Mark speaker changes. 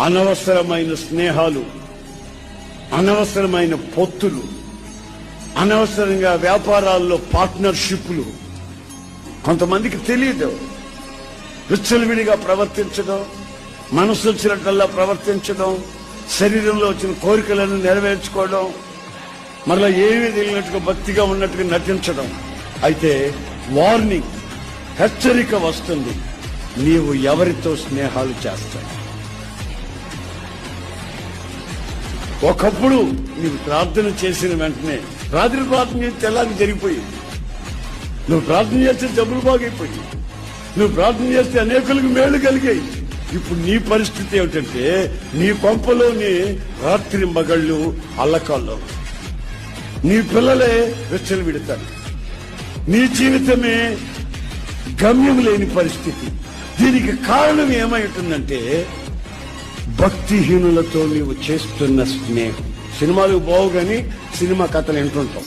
Speaker 1: అనవసరమైన స్నేహాలు అనవసరమైన పొత్తులు అనవసరంగా వ్యాపారాల్లో పార్ట్నర్షిప్లు. కొంతమందికి తెలియదు. విచ్చలవిడిగా ప్రవర్తించడం మనసు వచ్చినట్టల్లా ప్రవర్తించడం శరీరంలో వచ్చిన కోరికలను నెరవేర్చుకోవడం మరలా ఏమీ తెలియనట్టుగా భక్తిగా ఉన్నట్టుగా నటించడం. అయితే వార్నింగ్ హెచ్చరిక వస్తుంది. నీవు ఎవరితో స్నేహాలు చేస్తావు? ఒకప్పుడు నీకు ప్రార్థన చేసిన వెంటనే రాత్రి ప్రార్థన చేసి తెల్లారి జరిగిపోయింది. నువ్వు ప్రార్థన చేస్తే జబ్బులు బాగైపోయి నువ్వు ప్రార్థన చేస్తే అనేకులకు మేళ్ళు కలిగాయి. ఇప్పుడు నీ పరిస్థితి ఏమిటంటే నీ కొంపలోని రాత్రి మగళ్ళు అల్లకాల్లో నీ పిల్లలే వెచ్చలు విడతారు. నీ జీవితమే గమ్యం లేని పరిస్థితి. దీనికి కారణం ఏమై ఉంటుందంటే భక్తిహీనులతో నీవు చేస్తున్న స్నేహం. సినిమాలు బావు కానీ సినిమా కథలు వింటుంటాం